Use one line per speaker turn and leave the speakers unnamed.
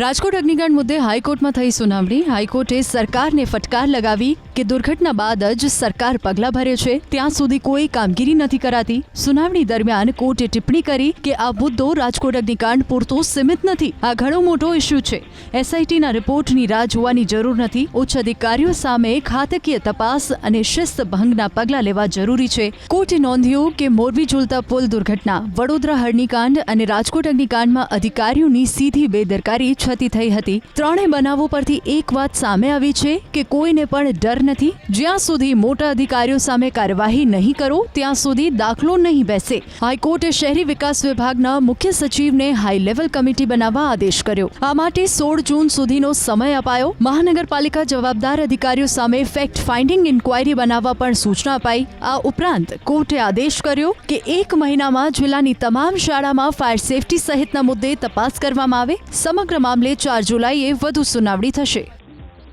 રાજકોટ અગ્નિકાંડ મુદ્દે હાઈકોર્ટમાં થઈ સુનાવણી. હાઈકોર્ટે સરકારને ફટકાર લગાવી કે દુર્ઘટના બાદ જ સરકાર પગલાં ભરે છે. ત્યાં સુધી કોઈ કામગીરી નથી કરાતી. સુનાવણી દરમિયાન કોર્ટે ટિપ્પણી કરી કે આ મુદ્દો રાજકોટ અગ્નિકાંડ પૂરતો સીમિત નથી. આ ઘણો મોટો ઇસ્યુ છે. એસઆઈટીના રિપોર્ટની રાહ જોવાની જરૂર નથી. ઉચ્ચ અધિકારીઓ સામે ખાતકીય તપાસ અને શિસ્ત ભંગના પગલાં લેવા જરૂરી છે. કોર્ટે નોંધ્યું કે મોરબી ઝૂલતા પુલ દુર્ઘટના, વડોદરા હરણીકાંડ અને રાજકોટ અગ્નિકાંડમાં અધિકારીઓની સીધી બેદરકારી છતી થઈ હતી. ત્રણેય બનાવો પરથી એક વાત સામે આવી છે કે કોઈને પણ ડર નથી. જ્યાં સુધી મોટા અધિકારીઓ સામે કાર્યવાહી નહીં કરો, ત્યાં સુધી દાખલો નહીં બેસે. હાઈકોર્ટે શહેરી વિકાસ વિભાગના મુખ્ય સચિવને હાઈ લેવલ કમિટી બનાવવા આદેશ કર્યો. આ માટે સોળ જૂન સુધીનો સમય અપાયો. મહાનગરપાલિકા જવાબદાર અધિકારીઓ સામે ફેક્ટ ફાઇન્ડિંગ ઇન્ક્વાયરી બનાવવા પણ સૂચના અપાઈ. આ ઉપરાંત કોર્ટે આદેશ કર્યો કે એક મહિનામાં જિલ્લાની તમામ શાળામાં ફાયર સેફટી સહિતના મુદ્દે તપાસ કરવામાં આવે. સમગ્ર મામલે ચાર જુલાઈએ વધુ સુનાવણી થશે.